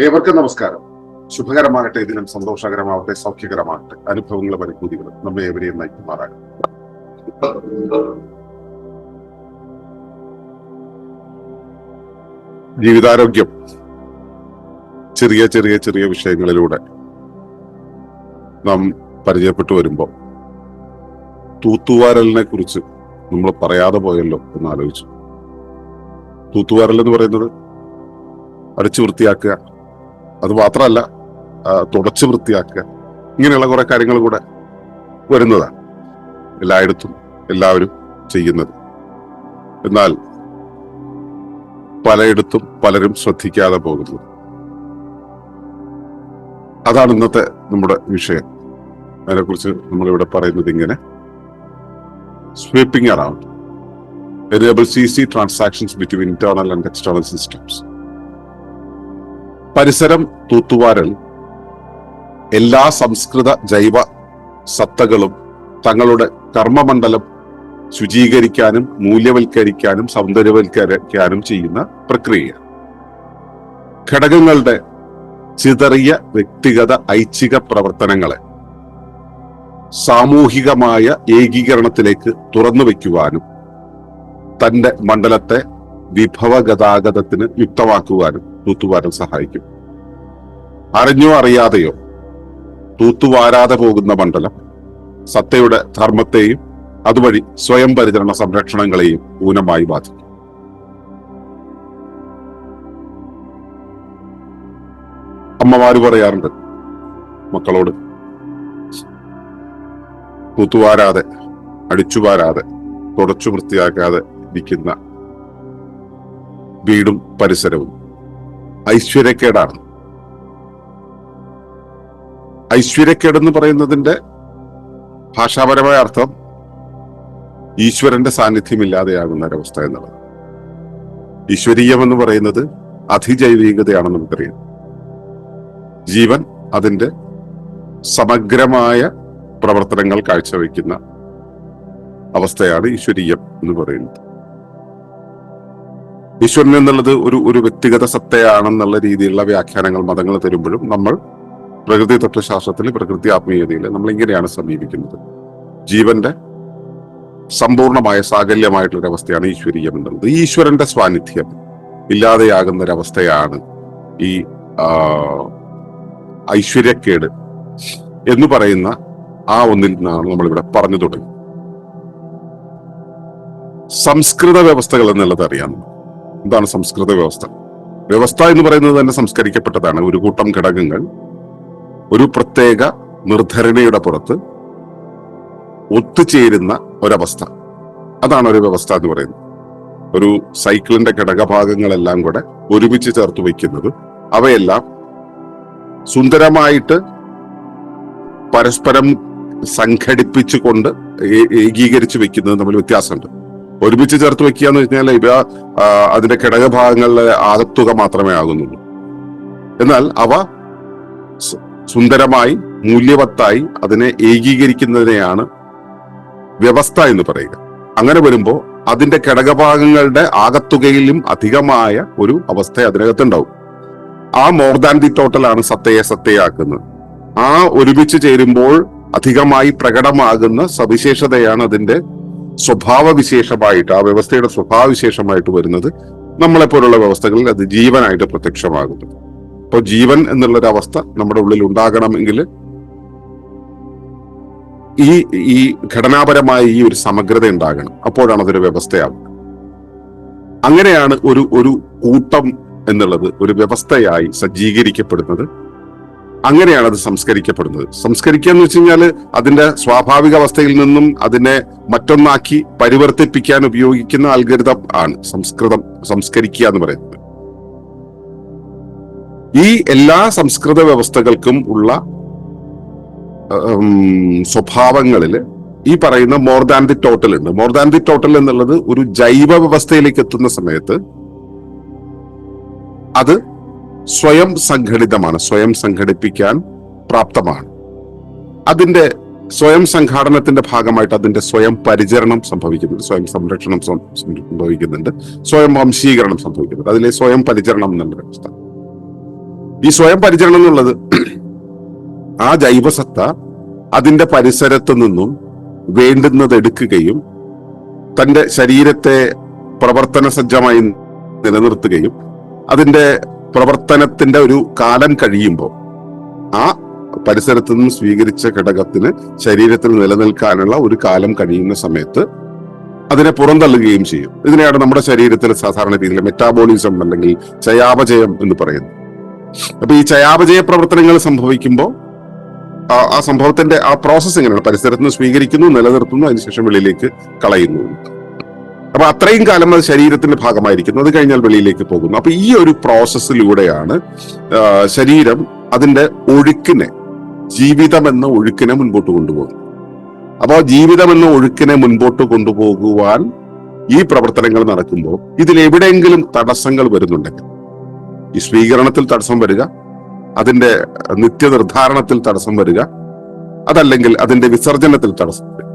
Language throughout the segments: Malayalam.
ഏവർക്കും നമസ്കാരം. ശുഭകരമാകട്ടെ. ദിനം സന്തോഷകരമാവട്ടെ സൗഖ്യകരമാകട്ടെ. അനുഭവങ്ങളും അനുഭൂതികളും നമ്മെ ഏവരെയും നയിക്കുമാറാകട്ടെ. ജീവിതാരോഗ്യം. ചെറിയ ചെറിയ ചെറിയ വിഷയങ്ങളിലൂടെ നാം പരിചയപ്പെട്ടു വരുമ്പോൾ തൂത്തുവാരലിനെ കുറിച്ച് നമ്മൾ പറയാതെ പോയല്ലോ എന്ന് ആലോചിച്ചു തൂത്തുവാരൽ എന്ന് പറയുന്നത് അടിച്ചു വൃത്തിയാക്കുക അത് മാത്രമല്ല തുടച്ചു വൃത്തിയാക്കുക. ഇങ്ങനെയുള്ള കുറെ കാര്യങ്ങൾ കൂടെ വരുന്നതാണ് എല്ലായിടത്തും എല്ലാവരും ചെയ്യുന്നത്. എന്നാൽ പലയിടത്തും പലരും ശ്രദ്ധിക്കാതെ പോകുന്നത്. അതാണ് ഇന്നത്തെ നമ്മുടെ വിഷയം. അതിനെക്കുറിച്ച് നമ്മളിവിടെ പറയുന്നത് ഇങ്ങനെ. Sweeping around C C transactions between internal and external systems. പരിസരം തൂത്തുവാരൽ. എല്ലാ സംസ്കൃത ജൈവ സത്തകളും തങ്ങളുടെ കർമ്മമണ്ഡലം ശുചീകരിക്കാനും മൂല്യവൽക്കരിക്കാനും സൗന്ദര്യവൽക്കരിക്കാനും ചെയ്യുന്ന പ്രക്രിയ. ഘടകങ്ങളുടെ ചിതറിയ വ്യക്തിഗത ഐച്ഛിക പ്രവർത്തനങ്ങളെ സാമൂഹികമായ ഏകീകരണത്തിലേക്ക് തുറന്നു വയ്ക്കുവാനും തന്റെ മണ്ഡലത്തെ വിഭവ ഗതാഗതത്തിന് യുക്തമാക്കുവാനും തൂത്തുവാരം സഹായിക്കും. അറിഞ്ഞോ അറിയാതെയോ തൂത്തുവാരാതെ പോകുന്ന മണ്ഡലം സത്തയുടെ ധർമ്മത്തെയും അതുവഴി സ്വയം പരിചരണ സംരക്ഷണങ്ങളെയും ഊനമായി ബാധിക്കും. അമ്മമാര് പറയാറുണ്ട് മക്കളോട് തൂത്തുവാരാതെ അടിച്ചുവാരാതെ തുടച്ചു വൃത്തിയാക്കാതെ ഇരിക്കുന്ന വീടും പരിസരവും. ഐശ്വര്യക്കേടാണ്. ഐശ്വര്യക്കേടെന്ന് പറയുന്നതിന്റെ ഭാഷാപരമായ അർത്ഥം ഈശ്വരന്റെ സാന്നിധ്യം ഇല്ലാതെയാകുന്ന ഒരവസ്ഥ എന്നുള്ളത്. ഈശ്വരീയം എന്ന് പറയുന്നത് അതിജൈവികതയാണെന്ന് നമുക്കറിയാം. ജീവൻ അതിന്റെ സമഗ്രമായ പ്രവർത്തനങ്ങൾ കാഴ്ചവെക്കുന്ന അവസ്ഥയാണ് ഈശ്വരീയം എന്ന് പറയുന്നത്. ഈശ്വരൻ എന്നുള്ളത് ഒരു ഒരു വ്യക്തിഗത സത്തയാണെന്നുള്ള രീതിയിലുള്ള വ്യാഖ്യാനങ്ങൾ മതങ്ങൾ തരുമ്പോഴും നമ്മൾ പ്രകൃതി തത്വശാസ്ത്രത്തിൽ പ്രകൃതി ആത്മീയതയിൽ നമ്മൾ ഇങ്ങനെയാണ് സമീപിക്കുന്നത്. ജീവന്റെ സമ്പൂർണമായ സാകല്യമായിട്ടുള്ള അവസ്ഥയാണ് ഈശ്വരീയം എന്നുള്ളത്. ഈശ്വരന്റെ സ്വാന്നിധ്യം ഇല്ലാതെയാകുന്ന ഒരവസ്ഥയാണ് ഈ ഐശ്വര്യക്കേട് എന്ന് പറയുന്ന ആ ഒന്നിൽ നിന്നാണ് നമ്മളിവിടെ പറഞ്ഞു തുടങ്ങി. സംസ്കൃത വ്യവസ്ഥകൾ എന്നുള്ളത് അറിയാം എന്താണ് സംസ്കൃത വ്യവസ്ഥ? വ്യവസ്ഥ എന്ന് പറയുന്നത് തന്നെ സംസ്കരിക്കപ്പെട്ടതാണ്. ഒരു കൂട്ടം ഘടകങ്ങൾ ഒരു പ്രത്യേക നിർദ്ധരണയുടെ പുറത്ത് ഒത്തുചേരുന്ന ഒരവസ്ഥ. അതാണ് ഒരു വ്യവസ്ഥ എന്ന് പറയുന്നത്. ഒരു സൈക്കിളിന്റെ ഘടകഭാഗങ്ങളെല്ലാം കൂടെ ഒരുമിച്ച് ചേർത്ത് വയ്ക്കുന്നത് അവയെല്ലാം സുന്ദരമായിട്ട് പരസ്പരം സംഘടിപ്പിച്ചുകൊണ്ട് ഏകീകരിച്ച് വെക്കുന്നത് തമ്മിൽ വ്യത്യാസമുണ്ട്. ഒരുമിച്ച് ചേർത്ത് വെക്കുക എന്ന് വെച്ചാൽ ഇവ അതിന്റെ ഘടകഭാഗങ്ങളിലെ ആകത്തുക മാത്രമേ ആകുന്നുള്ളൂ. എന്നാൽ അവ സുന്ദരമായി മൂല്യവത്തായി അതിനെ ഏകീകരിക്കുന്നതിനെയാണ് വ്യവസ്ഥ എന്ന് പറയുക. അങ്ങനെ വരുമ്പോൾ അതിന്റെ ഘടകഭാഗങ്ങളുടെ ആകത്തുകയിലും അധികമായ ഒരു അവസ്ഥ അതിനകത്തുണ്ടാവും. ആ മോർ ദാൻ ദി ടോട്ടൽ ആണ് സത്തയെ സത്തയാക്കുന്നത്. ആ ഒരുമിച്ച് ചേരുമ്പോൾ അധികമായി പ്രകടമാകുന്ന സവിശേഷതയാണ് അതിന്റെ സ്വഭാവ വിശേഷമായിട്ട് ആ വ്യവസ്ഥയുടെ സ്വഭാവവിശേഷമായിട്ട് വരുന്നത് നമ്മളെ പോലുള്ള വ്യവസ്ഥകളിൽ അത് ജീവനായിട്ട് പ്രത്യക്ഷമാകുന്നു. അപ്പോൾ ജീവൻ എന്നുള്ളൊരു അവസ്ഥ നമ്മുടെ ഉള്ളിൽ ഉണ്ടാകണമെങ്കിൽ ഈ ഈ ഘടനാപരമായ ഈ ഒരു സമഗ്രത ഉണ്ടാകണം. അപ്പോഴാണ് അതൊരു വ്യവസ്ഥയാവുക. അങ്ങനെയാണ് ഒരു ഒരു കൂട്ടം എന്നുള്ളത് ഒരു വ്യവസ്ഥയായി സജ്ജീകരിക്കപ്പെടുന്നത്. അങ്ങനെയാണ് അത് സംസ്കരിക്കപ്പെടുന്നത്. സംസ്കരിക്കുക എന്ന് വെച്ച് കഴിഞ്ഞാൽ അതിന്റെ സ്വാഭാവിക അവസ്ഥയിൽ നിന്നും അതിനെ മറ്റൊന്നാക്കി പരിവർത്തിപ്പിക്കാൻ ഉപയോഗിക്കുന്ന അൽഗരിതം ആണ് സംസ്കൃതം സംസ്കരിക്കുക എന്ന് പറയുന്നത്. ഈ എല്ലാ സംസ്കൃത വ്യവസ്ഥകൾക്കും ഉള്ള സ്വഭാവങ്ങളിൽ ഈ പറയുന്ന മോർ ദാൻ ദി ടോട്ടൽ ഉണ്ട്. മോർ ദാൻ ദി ടോട്ടൽ എന്നുള്ളത് ഒരു ജൈവ വ്യവസ്ഥയിലേക്ക് എത്തുന്ന സമയത്ത് അത് സ്വയം സംഘടിതമാണ് സ്വയം സംഘടിപ്പിക്കാൻ പ്രാപ്തമാണ്. അതിന്റെ സ്വയം സംഘാടനത്തിന്റെ ഭാഗമായിട്ട് അതിന്റെ സ്വയം പരിചരണം സംഭവിക്കുന്നുണ്ട് സ്വയം സംരക്ഷണം സംഭവിക്കുന്നുണ്ട് സ്വയം വംശീകരണം സംഭവിക്കുന്നുണ്ട്. അതിലെ സ്വയം പരിചരണം എന്നുള്ള വ്യവസ്ഥ ഈ സ്വയം പരിചരണം എന്നുള്ളത് ആ ജൈവസത്ത അതിന്റെ പരിസരത്ത് നിന്നും വേണ്ടുന്നത് എടുക്കുകയും തന്റെ ശരീരത്തെ പ്രവർത്തന സജ്ജമായി നിലനിർത്തുകയും അതിന്റെ പ്രവർത്തനത്തിന്റെ ഒരു കാലം കഴിയുമ്പോൾ ആ പരിസരത്ത് നിന്നും സ്വീകരിച്ച ഘടകത്തിന് ശരീരത്തിൽ നിലനിൽക്കാനുള്ള ഒരു കാലം കഴിയുന്ന സമയത്ത് അതിനെ പുറന്തള്ളുകയും ചെയ്യും. ഇതിനെയാണ് നമ്മുടെ ശരീരത്തിൽ സാധാരണ രീതിയിൽ മെറ്റാബോളിസം അല്ലെങ്കിൽ ചയാപചയം എന്ന് പറയുന്നത്. അപ്പൊ ഈ ചയാപചയ പ്രവർത്തനങ്ങൾ സംഭവിക്കുമ്പോൾ ആ സംഭവത്തിന്റെ ആ പ്രോസസ് എങ്ങനെയാണ്? പരിസരത്ത് നിന്ന് സ്വീകരിക്കുന്നു നിലനിർത്തുന്നു അതിനുശേഷം വെളിയിലേക്ക് കളയുന്നു. അപ്പൊ അത്രയും കാലം അത് ശരീരത്തിന്റെ ഭാഗമായിരിക്കുന്നു. അത് കഴിഞ്ഞാൽ വെളിയിലേക്ക് പോകുന്നു. അപ്പൊ ഈ ഒരു പ്രോസസ്സിലൂടെയാണ് ശരീരം അതിന്റെ ഒഴുക്കിനെ ജീവിതം എന്ന ഒഴുക്കിനെ മുൻപോട്ട് കൊണ്ടുപോകുന്നത്. അപ്പോൾ ജീവിതം എന്ന ഒഴുക്കിനെ മുൻപോട്ട് കൊണ്ടുപോകുവാൻ ഈ പ്രവർത്തനങ്ങൾ നടക്കുമ്പോൾ ഇതിൽ എവിടെയെങ്കിലും തടസ്സങ്ങൾ വരുന്നുണ്ടെങ്കിൽ ഈ സ്വീകരണത്തിൽ തടസ്സം വരിക അതിന്റെ നിത്യനിർദ്ധാരണത്തിൽ തടസ്സം വരിക അതല്ലെങ്കിൽ അതിന്റെ വിസർജനത്തിൽ തടസ്സം വരിക.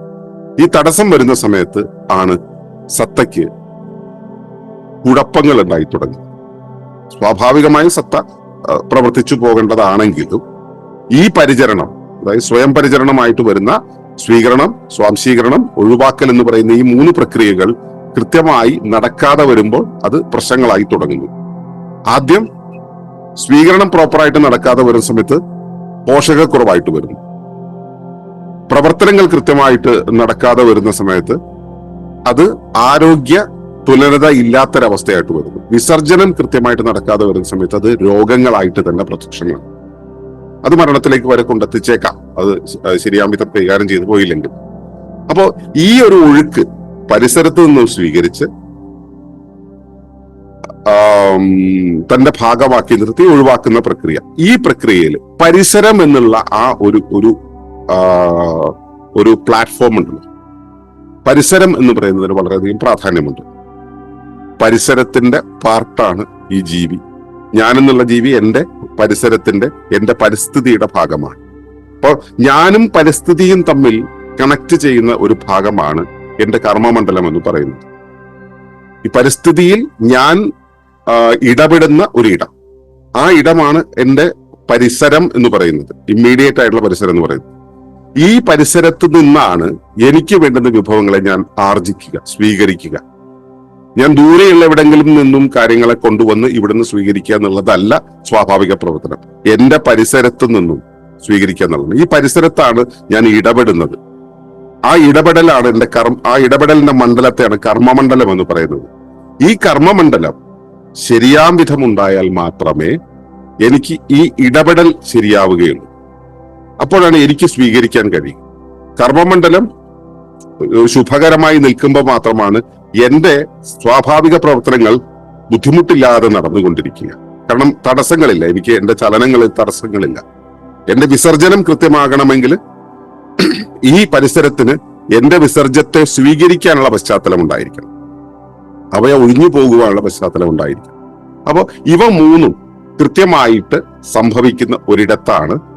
ഈ തടസ്സം വരുന്ന സമയത്ത് ആണ് സത്തയ്ക്ക് കുഴപ്പങ്ങൾ ഉണ്ടായി തുടങ്ങി. സ്വാഭാവികമായും സത്ത പ്രവർത്തിച്ചു പോകേണ്ടതാണെങ്കിലും ഈ പരിചരണം അതായത് സ്വയം പരിചരണമായിട്ട് വരുന്ന സ്വീകരണം സ്വാംശീകരണം ഒഴിവാക്കൽ എന്ന് പറയുന്ന ഈ മൂന്ന് പ്രക്രിയകൾ കൃത്യമായി നടക്കാതെ വരുമ്പോൾ അത് പ്രശ്നങ്ങളായി തുടങ്ങുന്നു. ആദ്യം സ്വീകരണം പ്രോപ്പറായിട്ട് നടക്കാതെ വരുന്ന സമയത്ത് പോഷകക്കുറവായിട്ട് വരുന്നു. പ്രവർത്തനങ്ങൾ കൃത്യമായിട്ട് നടക്കാതെ വരുന്ന സമയത്ത് അത് ആരോഗ്യ തുലനത ഇല്ലാത്തൊരവസ്ഥയായിട്ട് വരുന്നു. വിസർജനം കൃത്യമായിട്ട് നടക്കാതെ വരുന്ന സമയത്ത് അത് രോഗങ്ങളായിട്ട് തന്നെ പ്രത്യക്ഷമാണ് അത് മരണത്തിലേക്ക് വരെ കൊണ്ടെത്തിച്ചേക്കാം. അത് ശരിയാമിതം കൈകാര്യം ചെയ്തു പോയില്ലെങ്കിൽ. അപ്പോ ഈ ഒരു ഒഴുക്ക് പരിസരത്ത് നിന്നും സ്വീകരിച്ച് തന്റെ ഭാഗമാക്കി നിർത്തി ഒഴിവാക്കുന്ന പ്രക്രിയ. ഈ പ്രക്രിയയിൽ പരിസരം എന്നുള്ള ആ ഒരു ഒരു ഒരു പ്ലാറ്റ്ഫോം ഉണ്ടല്ലോ. പരിസരം എന്ന് പറയുന്നതിന് വളരെയധികം പ്രാധാന്യമുണ്ട്. പരിസരത്തിന്റെ പാർട്ടാണ് ഈ ജീവി. ഞാനെന്നുള്ള ജീവി എന്റെ പരിസരത്തിന്റെ എന്റെ പരിസ്ഥിതിയുടെ ഭാഗമാണ്. അപ്പോൾ ഞാനും പരിസ്ഥിതിയും തമ്മിൽ കണക്ട് ചെയ്യുന്ന ഒരു ഭാഗമാണ് എന്റെ കർമ്മമണ്ഡലം എന്ന് പറയുന്നത്. ഈ പരിസ്ഥിതിയിൽ ഞാൻ ഇടപെടുന്ന ഒരു ഇടം. ആ ഇടമാണ് എന്റെ പരിസരം എന്ന് പറയുന്നത്. ഇമ്മീഡിയറ്റ് ആയിട്ടുള്ള പരിസരം എന്ന് പറയുന്നത്. ഈ പരിസരത്ത് നിന്നാണ് എനിക്ക് വേണ്ടുന്ന വിഭവങ്ങളെ ഞാൻ ആർജിക്കുക സ്വീകരിക്കുക. ഞാൻ ദൂരെയുള്ള എവിടെങ്കിലും നിന്നും കാര്യങ്ങളെ കൊണ്ടുവന്ന് ഇവിടുന്ന് സ്വീകരിക്കുക എന്നുള്ളതല്ല സ്വാഭാവിക പ്രവർത്തനം. എന്റെ പരിസരത്ത് നിന്നും സ്വീകരിക്കുക എന്നുള്ളത് ഈ പരിസരത്താണ് ഞാൻ ഇടപെടുന്നത്. ആ ഇടപെടലാണ് എന്റെ കർമ്മ ആ ഇടപെടലിന്റെ മണ്ഡലത്തെയാണ് കർമ്മമണ്ഡലം എന്ന് പറയുന്നത്. ഈ കർമ്മമണ്ഡലം ശരിയാം വിധമുണ്ടായാൽ മാത്രമേ എനിക്ക് ഈ ഇടപെടൽ ശരിയാവുകയുള്ളൂ. അപ്പോഴാണ് എനിക്ക് സ്വീകരിക്കാൻ കഴിയും. കർമ്മമണ്ഡലം ശുഭകരമായി നിൽക്കുമ്പോൾ മാത്രമാണ് എന്റെ സ്വാഭാവിക പ്രവർത്തനങ്ങൾ ബുദ്ധിമുട്ടില്ലാതെ നടന്നുകൊണ്ടിരിക്കുക. കാരണം തടസ്സങ്ങളില്ല എനിക്ക് എന്റെ ചലനങ്ങളിൽ തടസ്സങ്ങളില്ല. എന്റെ വിസർജനം കൃത്യമാകണമെങ്കിൽ ഈ പരിസരത്തിന് എന്റെ വിസർജ്യത്തെ സ്വീകരിക്കാനുള്ള പശ്ചാത്തലം ഉണ്ടായിരിക്കണം. അവയെ ഒഴിഞ്ഞു പോകുവാനുള്ള പശ്ചാത്തലം ഉണ്ടായിരിക്കണം. അപ്പോൾ ഇവ മൂന്നും കൃത്യമായിട്ട് സംഭവിക്കുന്ന ഒരിടത്താണ്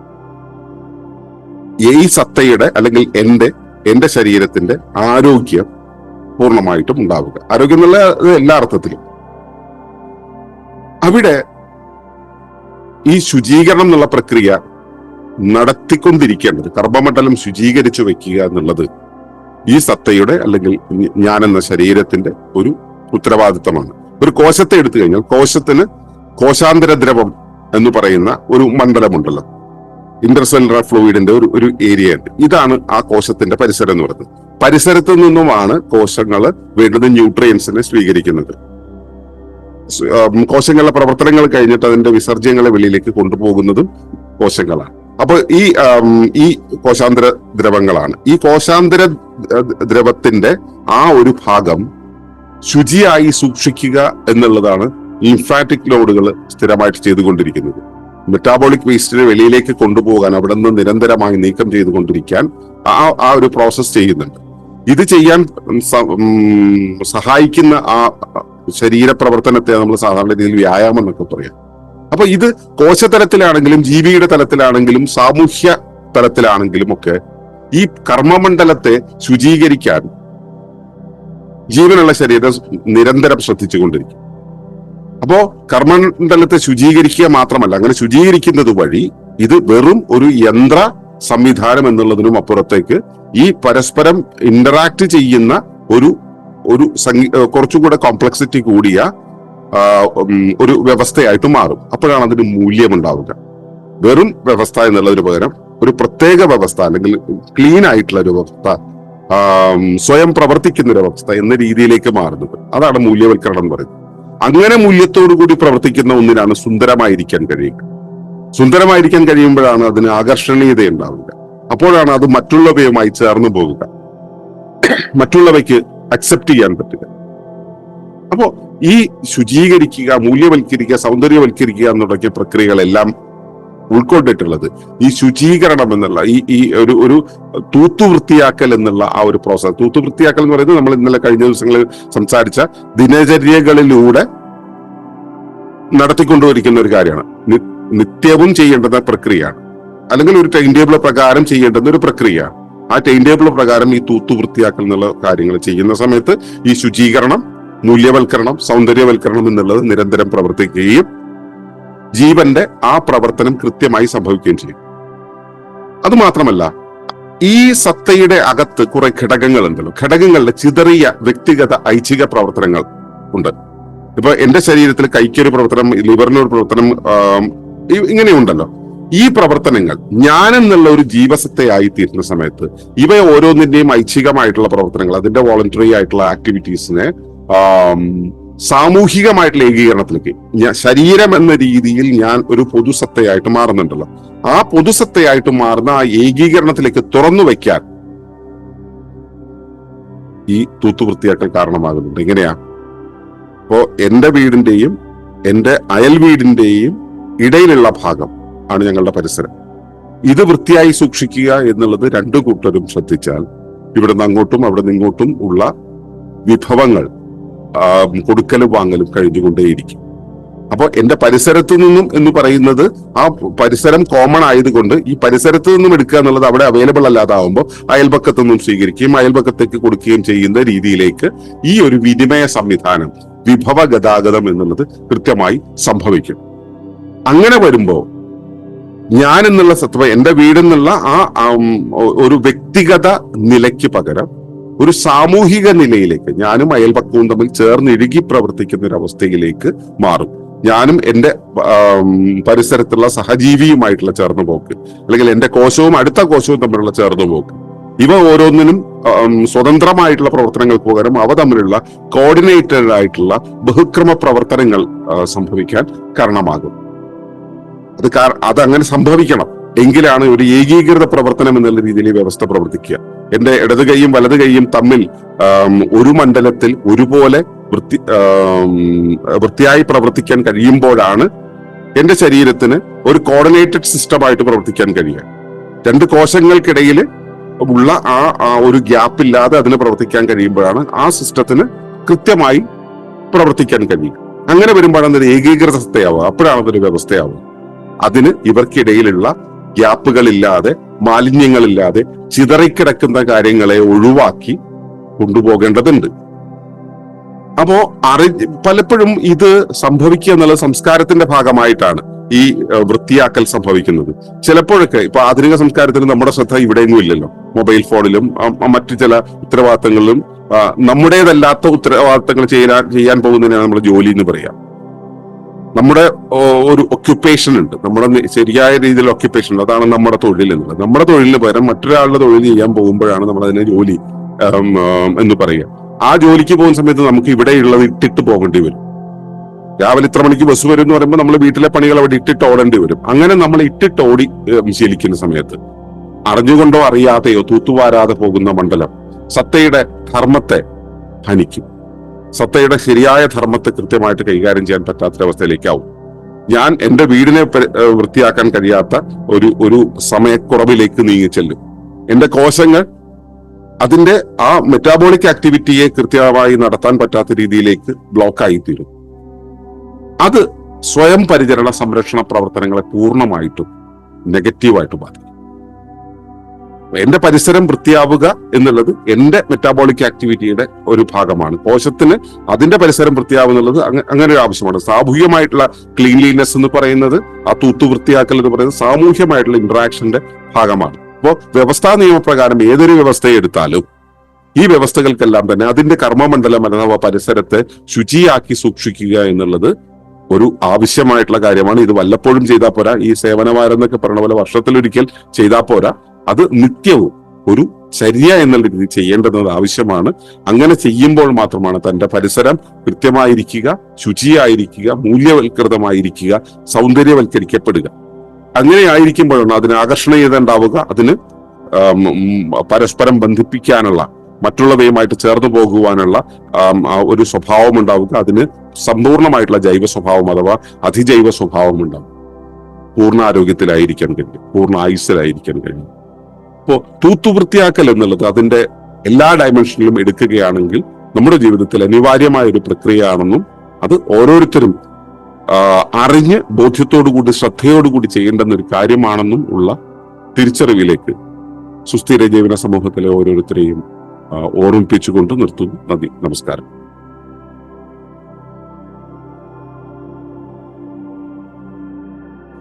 ഈ സത്തയുടെ അല്ലെങ്കിൽ എന്റെ എന്റെ ശരീരത്തിന്റെ ആരോഗ്യം പൂർണമായിട്ടും ഉണ്ടാവുക. ആരോഗ്യം എന്നുള്ളത് എല്ലാ അർത്ഥത്തിലും. അവിടെ ഈ ശുചീകരണം എന്നുള്ള പ്രക്രിയ നടത്തിക്കൊണ്ടിരിക്കേണ്ടത് കർമ്മമണ്ഡലം ശുചീകരിച്ചു വെക്കുക എന്നുള്ളത് ഈ സത്തയുടെ അല്ലെങ്കിൽ ഞാൻ എന്ന ശരീരത്തിന്റെ ഒരു ഉത്തരവാദിത്തമാണ്. ഒരു കോശത്തെ എടുത്തു കഴിഞ്ഞാൽ കോശത്തിന് കോശാന്തര ദ്രവം എന്ന് പറയുന്ന ഒരു മണ്ഡലമുണ്ടല്ലോ. ഇന്റർസെല്ലുലാർ ഫ്ലൂയിഡിന്റെ ഒരു ഒരു ഏരിയ ഉണ്ട്. ഇതാണ് ആ കോശത്തിന്റെ പരിസരം എന്ന് പറയുന്നത്. പരിസരത്തു നിന്നുമാണ് കോശങ്ങൾ വേണ്ടുന്ന ന്യൂട്രിയൻസിനെ സ്വീകരിക്കുന്നത്. കോശങ്ങളുടെ പ്രവർത്തനങ്ങൾ കഴിഞ്ഞിട്ട് അതിന്റെ വിസർജ്യങ്ങളെ വെളിയിലേക്ക് കൊണ്ടുപോകുന്നതും കോശങ്ങളാണ്. അപ്പൊ ഈ ഈ കോശാന്തര ദ്രവങ്ങളാണ്. ഈ കോശാന്തര ദ്രവത്തിന്റെ ആ ഒരു ഭാഗം ശുചിയായി സൂക്ഷിക്കുക എന്നുള്ളതാണ് ലിംഫാറ്റിക് ലോഡുകൾ സ്ഥിരമായിട്ട് ചെയ്തുകൊണ്ടിരിക്കുന്നത്. മെറ്റാബോളിക് വേസ്റ്റിനെ വെളിയിലേക്ക് കൊണ്ടുപോകാൻ അവിടെ നിന്ന് നിരന്തരമായി നീക്കം ചെയ്തുകൊണ്ടിരിക്കാൻ ആ ആ ഒരു പ്രോസസ് ചെയ്യുന്നുണ്ട്. ഇത് ചെയ്യാൻ സഹായിക്കുന്ന ആ ശരീര പ്രവർത്തനത്തെ നമ്മൾ സാധാരണ രീതിയിൽ വ്യായാമം എന്നൊക്കെ പറയാം. അപ്പൊ ഇത് കോശതലത്തിലാണെങ്കിലും ജീവിയുടെ തലത്തിലാണെങ്കിലും സാമൂഹ്യ തലത്തിലാണെങ്കിലും ഒക്കെ ഈ കർമ്മമണ്ഡലത്തെ ശുചീകരിക്കാൻ ജീവനുള്ള ശരീരം നിരന്തരം ശ്രദ്ധിച്ചുകൊണ്ടിരിക്കും. അപ്പോ കർമ്മണ്ഡലത്തെ ശുചീകരിക്കുക മാത്രമല്ല അങ്ങനെ ശുചീകരിക്കുന്നത് വഴി ഇത് വെറും ഒരു യന്ത്ര സംവിധാനം എന്നുള്ളതിനും അപ്പുറത്തേക്ക് ഈ പരസ്പരം ഇന്ററാക്ട് ചെയ്യുന്ന ഒരു ഒരു കുറച്ചുകൂടെ കോംപ്ലക്സിറ്റി കൂടിയ ഒരു വ്യവസ്ഥയായിട്ട് മാറും. അപ്പോഴാണ് അതിന് മൂല്യം മൂല്യമുണ്ടാവുക. വെറും വ്യവസ്ഥ എന്നുള്ളതിന് പകരം ഒരു പ്രത്യേക വ്യവസ്ഥ അല്ലെങ്കിൽ ക്ലീൻ ആയിട്ടുള്ള ഒരു വ്യവസ്ഥ സ്വയം പ്രവർത്തിക്കുന്ന ഒരു വ്യവസ്ഥ എന്ന രീതിയിലേക്ക് മാറുന്നത്. അതാണ് മൂല്യവൽക്കരണം എന്ന് പറയുന്നത്. അങ്ങനെ മൂല്യത്തോടു കൂടി പ്രവർത്തിക്കുന്ന ഒന്നിനാണ് സുന്ദരമായിരിക്കാൻ കഴിയുക. സുന്ദരമായിരിക്കാൻ കഴിയുമ്പോഴാണ് അതിന് ആകർഷണീയത ഉണ്ടാവുക അപ്പോഴാണ് അത് മറ്റുള്ളവയുമായി ചേർന്നു പോകുക മറ്റുള്ളവയ്ക്ക് അക്സെപ്റ്റ് ചെയ്യാൻ പറ്റുക. അപ്പോ ഈ ശുചീകരിക്കുക മൂല്യവൽക്കരിക്കുക സൗന്ദര്യവൽക്കരിക്കുക എന്നുള്ള പ്രക്രിയകളെല്ലാം ഉൾക്കൊണ്ടിട്ടുള്ളത്. ഈ ശുചീകരണം എന്നുള്ള ഈ ഈ ഒരു ഒരു തൂത്തുവൃത്തിയാക്കൽ എന്നുള്ള ആ ഒരു പ്രോസസ് തൂത്തുവൃത്തിയാക്കൽ എന്ന് പറയുന്നത് നമ്മൾ ഇന്നലെ കഴിഞ്ഞ ദിവസങ്ങളിൽ സംസാരിച്ച ദിനചര്യകളിലൂടെ നടത്തിക്കൊണ്ടുവരിക്കുന്ന ഒരു കാര്യമാണ്. നിത്യവും ചെയ്യേണ്ടുന്ന പ്രക്രിയയാണ്. അല്ലെങ്കിൽ ഒരു ടൈം ടേബിൾ പ്രകാരം ചെയ്യേണ്ടുന്ന ഒരു പ്രക്രിയ ആ ടൈം ടേബിൾ പ്രകാരം ഈ തൂത്തു വൃത്തിയാക്കൽ എന്നുള്ള കാര്യങ്ങൾ ചെയ്യുന്ന സമയത്ത് ഈ ശുചീകരണം മൂല്യവൽക്കരണം സൗന്ദര്യവൽക്കരണം എന്നുള്ളത് നിരന്തരം പ്രവർത്തിക്കുകയും ജീവന്റെ ആ പ്രവർത്തനം കൃത്യമായി സംഭവിക്കുകയും ചെയ്യും. അതുമാത്രമല്ല ഈ സത്തയുടെ അകത്ത് കുറെ ഘടകങ്ങൾ ഉണ്ടല്ലോ ഘടകങ്ങളുടെ ചിതറിയ വ്യക്തിഗത ഐച്ഛിക പ്രവർത്തനങ്ങൾ ഉണ്ട്. ഇപ്പൊ എന്റെ ശരീരത്തിൽ കൈക്കൊരു പ്രവർത്തനം ലിവറിനൊരു പ്രവർത്തനം ഇങ്ങനെയുണ്ടല്ലോ ഈ പ്രവർത്തനങ്ങൾ ഞാൻ എന്നുള്ള ഒരു ജീവസത്തയായി തീരുന്ന സമയത്ത് ഇവ ഓരോന്നിന്റെയും ഐച്ഛികമായിട്ടുള്ള പ്രവർത്തനങ്ങൾ അതിന്റെ വോളണ്ടറി ആയിട്ടുള്ള ആക്ടിവിറ്റീസിനെ സാമൂഹികമായിട്ടുള്ള ഏകീകരണത്തിലേക്ക്. ശരീരം എന്ന രീതിയിൽ ഞാൻ ഒരു പൊതുസത്തയായിട്ട് മാറുന്നുണ്ടല്ലോ. ആ പൊതുസത്തയായിട്ട് മാറുന്ന ആ ഏകീകരണത്തിലേക്ക് തുറന്നു വയ്ക്കാൻ ഈ തൂത്തുവൃത്തിയാക്കൽ കാരണമാകുന്നുണ്ട്. എങ്ങനെയാ? അപ്പോ എന്റെ വീടിന്റെയും എന്റെ അയൽ വീടിന്റെയും ഇടയിലുള്ള ഭാഗം ആണ് ഞങ്ങളുടെ പരിസരം. ഇത് വൃത്തിയായി സൂക്ഷിക്കുക എന്നുള്ളത് രണ്ടു കൂട്ടരും ശ്രദ്ധിച്ചാൽ ഇവിടുന്ന് അങ്ങോട്ടും അവിടെ നിന്ന് ഇങ്ങോട്ടും ഉള്ള വിഭവങ്ങൾ കൊടുക്കലും വാങ്ങലും കഴിഞ്ഞുകൊണ്ടേയിരിക്കും. അപ്പോൾ എന്റെ പരിസരത്തു നിന്നും എന്ന് പറയുന്നത് ആ പരിസരം കോമൺ ആയതുകൊണ്ട് ഈ പരിസരത്തു നിന്നും എടുക്കുക എന്നുള്ളത് അവിടെ അവൈലബിൾ അല്ലാതാവുമ്പോൾ അയൽപക്കത്തു നിന്നും സ്വീകരിക്കുകയും അയൽപക്കത്തേക്ക് കൊടുക്കുകയും ചെയ്യുന്ന രീതിയിലേക്ക് ഈ ഒരു വിനിമയ സംവിധാനം വിഭവ ഗതാഗതം എന്നുള്ളത് കൃത്യമായി സംഭവിക്കും. അങ്ങനെ വരുമ്പോ ഞാൻ എന്നുള്ള സത്വ എന്റെ വീടെന്നുള്ള ആ ഒരു വ്യക്തിഗത നിലയ്ക്ക് പകരം ഒരു സാമൂഹിക നിലയിലേക്ക് ഞാനും അയൽപക്കവും തമ്മിൽ ചേർന്ന് ഇഴുകി പ്രവർത്തിക്കുന്ന ഒരു അവസ്ഥയിലേക്ക് മാറും. ഞാനും എന്റെ പരിസരത്തുള്ള സഹജീവിയുമായിട്ടുള്ള ചേർന്ന് പോക്ക് അല്ലെങ്കിൽ എന്റെ കോശവും അടുത്ത കോശവും തമ്മിലുള്ള ചേർന്ന് പോക്ക് ഇവ ഓരോന്നിനും സ്വതന്ത്രമായിട്ടുള്ള പ്രവർത്തനങ്ങൾക്ക് പകരം അവ തമ്മിലുള്ള കോർഡിനേറ്റഡ് ആയിട്ടുള്ള ബഹുക്രമ പ്രവർത്തനങ്ങൾ സംഭവിക്കാൻ കാരണമാകും. അത് അതങ്ങനെ സംഭവിക്കണം. എങ്കിലാണ് ഒരു ഏകീകൃത പ്രവർത്തനം എന്നുള്ള രീതിയിൽ വ്യവസ്ഥ പ്രവർത്തിക്കുക. എന്റെ ഇടത് കൈയും വലത് കൈയും തമ്മിൽ ഒരു മണ്ഡലത്തിൽ ഒരുപോലെ വൃത്തി വൃത്തിയായി പ്രവർത്തിക്കാൻ കഴിയുമ്പോഴാണ് എന്റെ ശരീരത്തിന് ഒരു കോർഡിനേറ്റഡ് സിസ്റ്റം ആയിട്ട് പ്രവർത്തിക്കാൻ കഴിയുക. രണ്ട് കോശങ്ങൾക്കിടയിൽ ഉള്ള ആ ഒരു ഗ്യാപ്പ് ഇല്ലാതെ അതിന് പ്രവർത്തിക്കാൻ കഴിയുമ്പോഴാണ് ആ സിസ്റ്റത്തിന് കൃത്യമായി പ്രവർത്തിക്കാൻ കഴിയുക. അങ്ങനെ വരുമ്പോഴാണ് അതൊരു അപ്പോഴാണ് അതൊരു വ്യവസ്ഥയാവുക. അതിന് ഇവർക്കിടയിലുള്ള ഗ്യാപ്പുകളില്ലാതെ മാലിന്യങ്ങളില്ലാതെ ചിതറിക്കിടക്കുന്ന കാര്യങ്ങളെ ഒഴിവാക്കി കൊണ്ടുപോകേണ്ടതുണ്ട്. അപ്പോ അറി പലപ്പോഴും ഇത് സംഭവിക്കുക എന്നുള്ള സംസ്കാരത്തിന്റെ ഭാഗമായിട്ടാണ് ഈ വൃത്തിയാക്കൽ സംഭവിക്കുന്നത്. ചിലപ്പോഴൊക്കെ ഇപ്പൊ ആധുനിക സംസ്കാരത്തിന് നമ്മുടെ ശ്രദ്ധ ഇവിടെയൊന്നും ഇല്ലല്ലോ. മൊബൈൽ ഫോണിലും മറ്റു ചില ഉത്തരവാദിത്തങ്ങളിലും നമ്മുടേതല്ലാത്ത ഉത്തരവാദിത്തങ്ങൾ ചെയ്യാൻ ചെയ്യാൻ പോകുന്നതിനാണ് നമ്മൾ ജോലി എന്ന് പറയാം. നമ്മുടെ ഒരു ഒക്യുപ്പേഷൻ ഉണ്ട്. നമ്മുടെ ശരിയായ രീതിയിൽ ഒക്യുപ്പേഷൻ ഉണ്ട്. അതാണ് നമ്മുടെ തൊഴിൽ എന്നുള്ളത്. നമ്മുടെ തൊഴിലിന് പകരം മറ്റൊരാളുടെ തൊഴിൽ ചെയ്യാൻ പോകുമ്പോഴാണ് നമ്മൾ അതിനെ ജോലി എന്ന് പറയുക. ആ ജോലിക്ക് പോകുന്ന സമയത്ത് നമുക്ക് ഇവിടെയുള്ളത് ഇട്ടിട്ട് പോകേണ്ടി വരും. രാവിലെ ഇത്ര മണിക്ക് ബസ് വരും എന്ന് പറയുമ്പോൾ നമ്മൾ വീട്ടിലെ പണികൾ അവിടെ ഇട്ടിട്ട് ഓടേണ്ടി വരും. അങ്ങനെ നമ്മൾ ഇട്ടിട്ട് ഓടി ശീലിക്കുന്ന സമയത്ത് അറിഞ്ഞുകൊണ്ടോ അറിയാതെയോ തൂത്തുവാരാതെ പോകുന്ന മണ്ഡലം സത്തയുടെ ധർമ്മത്തെ ഹനിക്കും. സത്തയുടെ ശരിയായ ധർമ്മത്തെ കൃത്യമായിട്ട് കൈകാര്യം ചെയ്യാൻ പറ്റാത്തൊരവസ്ഥയിലേക്കാവും. ഞാൻ എന്റെ വീടിനെ വൃത്തിയാക്കാൻ കഴിയാത്ത ഒരു ഒരു സമയക്കുറവിലേക്ക് നീങ്ങി ചെല്ലും. എന്റെ കോശങ്ങൾ അതിന്റെ ആ മെറ്റാബോളിക് ആക്ടിവിറ്റിയെ കൃത്യമായി നടത്താൻ പറ്റാത്ത രീതിയിലേക്ക് ബ്ലോക്ക് ആയി തീരും അത് സ്വയം പരിചരണ സംരക്ഷണ പ്രവർത്തനങ്ങളെ പൂർണമായിട്ടും നെഗറ്റീവായിട്ട് ബാധിക്കും. എന്റെ പരിസരം വൃത്തിയാവുക എന്നുള്ളത് എന്റെ മെറ്റാബോളിക് ആക്ടിവിറ്റിയുടെ ഒരു ഭാഗമാണ്. കോശത്തിന് അതിന്റെ പരിസരം വൃത്തിയാവുക എന്നുള്ളത് അങ്ങനെ ഒരു ആവശ്യമാണ്. സാമൂഹികമായിട്ടുള്ള ക്ലീൻലിനെസ് എന്ന് പറയുന്നത് ആ തൂത്തു വൃത്തിയാക്കൽ എന്ന് പറയുന്നത് സാമൂഹ്യമായിട്ടുള്ള ഇന്ററാക്ഷന്റെ ഭാഗമാണ്. അപ്പോ വ്യവസ്ഥാ നിയമപ്രകാരം ഏതൊരു വ്യവസ്ഥയെ എടുത്താലും ഈ വ്യവസ്ഥകൾക്കെല്ലാം തന്നെ അതിന്റെ കർമ്മമണ്ഡലം അഥവാ പരിസരത്തെ ശുചിയാക്കി സൂക്ഷിക്കുക എന്നുള്ളത് ഒരു ആവശ്യമായിട്ടുള്ള കാര്യമാണ്. ഇത് വല്ലപ്പോഴും ചെയ്താൽ പോരാ. ഈ സേവനവാരം എന്നൊക്കെ പറഞ്ഞ പോലെ വർഷത്തിലൊരിക്കൽ ചെയ്താൽ പോരാ. അത് നിത്യവും ഒരു ചര്യ എന്നുള്ള രീതിയിൽ ചെയ്യേണ്ടത് ആവശ്യമാണ്. അങ്ങനെ ചെയ്യുമ്പോൾ മാത്രമാണ് തന്റെ പരിസരം കൃത്യമായിരിക്കുക ശുചിയായിരിക്കുക മൂല്യവൽകൃതമായിരിക്കുക സൗന്ദര്യവൽക്കരിക്കപ്പെടുക. അങ്ങനെ ആയിരിക്കുമ്പോഴാണ് അതിന് ആകർഷണീയത ഉണ്ടാവുക അതിന് പരസ്പരം ബന്ധിപ്പിക്കാനുള്ള മറ്റുള്ളവയുമായിട്ട് ചേർന്ന് പോകുവാനുള്ള ഒരു സ്വഭാവം ഉണ്ടാവുക അതിന് സമ്പൂർണമായിട്ടുള്ള ജൈവ സ്വഭാവം അഥവാ അതിജൈവ സ്വഭാവം ഉണ്ടാവും പൂർണ ആരോഗ്യത്തിലായിരിക്കാൻ കഴിയും പൂർണ ആയുസ്സിലായിരിക്കാൻ കഴിയും. അപ്പോ തൂത്തുവൃത്തിയാക്കൽ എന്നുള്ളത് അതിന്റെ എല്ലാ ഡയമെൻഷനിലും എടുക്കുകയാണെങ്കിൽ നമ്മുടെ ജീവിതത്തിൽ അനിവാര്യമായ ഒരു പ്രക്രിയയാണെന്നും അത് ഓരോരുത്തരും അറിഞ്ഞ് ബോധ്യത്തോടുകൂടി ശ്രദ്ധയോടുകൂടി ചെയ്യേണ്ടുന്ന ഒരു കാര്യമാണെന്നും ഉള്ള തിരിച്ചറിവിലേക്ക് സുസ്ഥിര ജീവന സമൂഹത്തിലെ ഓരോരുത്തരെയും ഓർമ്മിപ്പിച്ചുകൊണ്ട് നിർത്തുന്നു. നന്ദി. നമസ്കാരം.